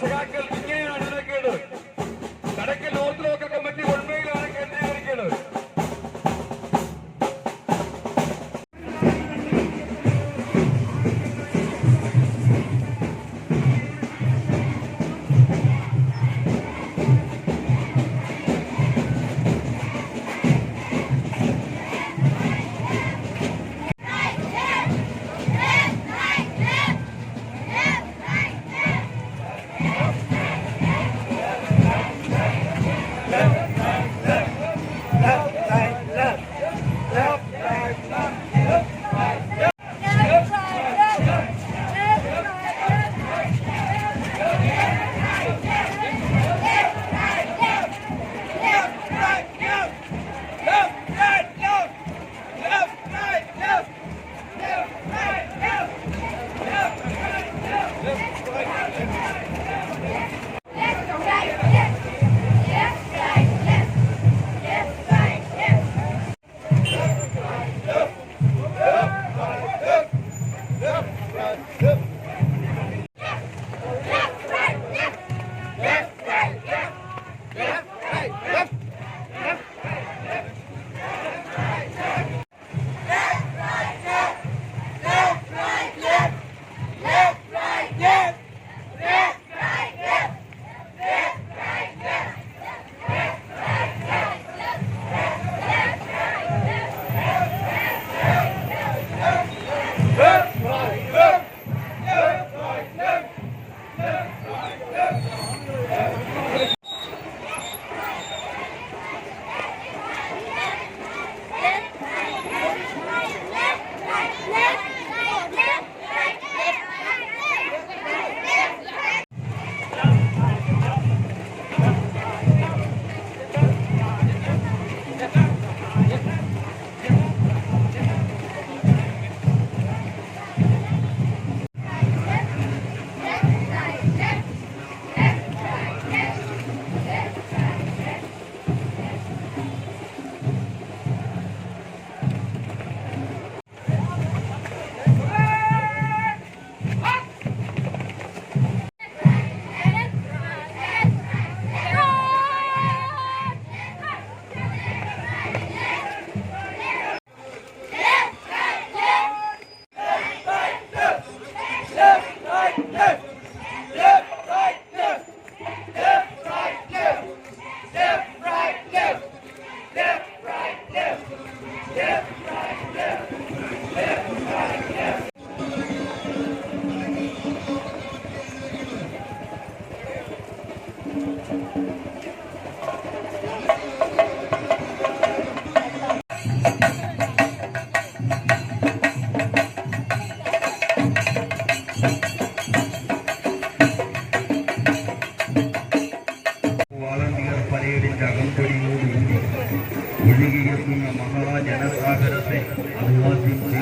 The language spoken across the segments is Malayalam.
Caracas. Hup!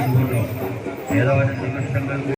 ఏదో పేదవారి సంఘటనలు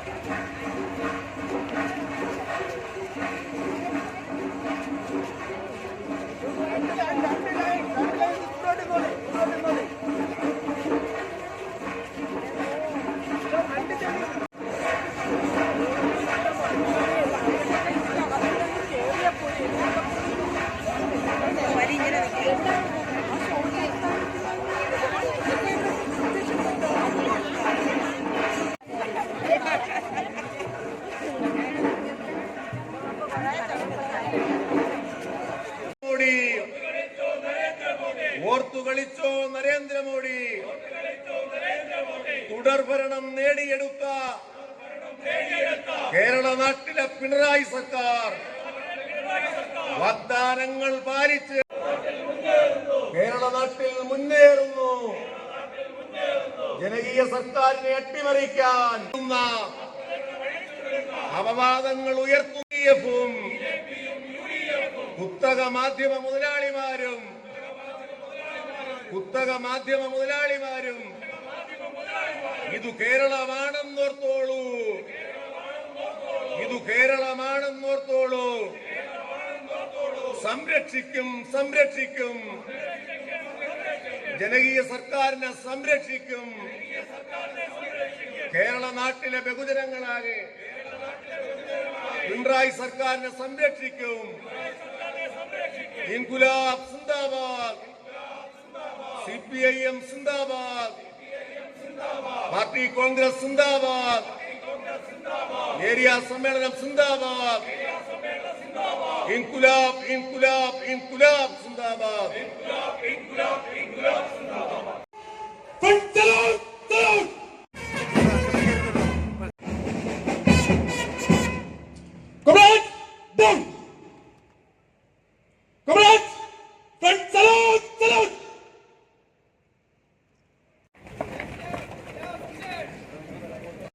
കേരള നാട്ടിലെ പിണറായി സർക്കാർ വാഗ്ദാനങ്ങൾ പാലിച്ച് കേരള നാട്ടിൽ മുന്നേറുന്നു. ജനകീയ സർക്കാരിനെ അട്ടിമറിക്കാൻ അപവാദങ്ങൾ ഉയർത്തുകയും കുത്തക മാധ്യമ മുതലാളിമാരും കുത്തക മാധ്യമ മുതലാളിമാരും ഇത് കേരളമാണെന്നോർത്തോളൂ. കേരളമാണെന്നോർത്തോളൂ സംരക്ഷിക്കും സംരക്ഷിക്കും. ജനകീയ സർക്കാരിനെ സംരക്ഷിക്കും. കേരള നാട്ടിലെ ബഹുജനങ്ങളാകെ പിണറായി സർക്കാരിനെ സംരക്ഷിക്കും. ഇൻകുലാബ് സിന്ദാബാദ് സി പി ഐ എം സിന്ദാബാദ് പാർട്ടി കോൺഗ്രസ് സിന്ദാബാദ് നേരിയ സമ്മേളനം സിന്ദാബാദ് ഇൻകുലാബ് ഇൻകുലാബ് ഇൻകുലാബ് സിന്ദാബാദ് ഇൻകുലാബ് ഇൻകുലാബ് ഇൻകുലാബ് സിന്ദാബാദ്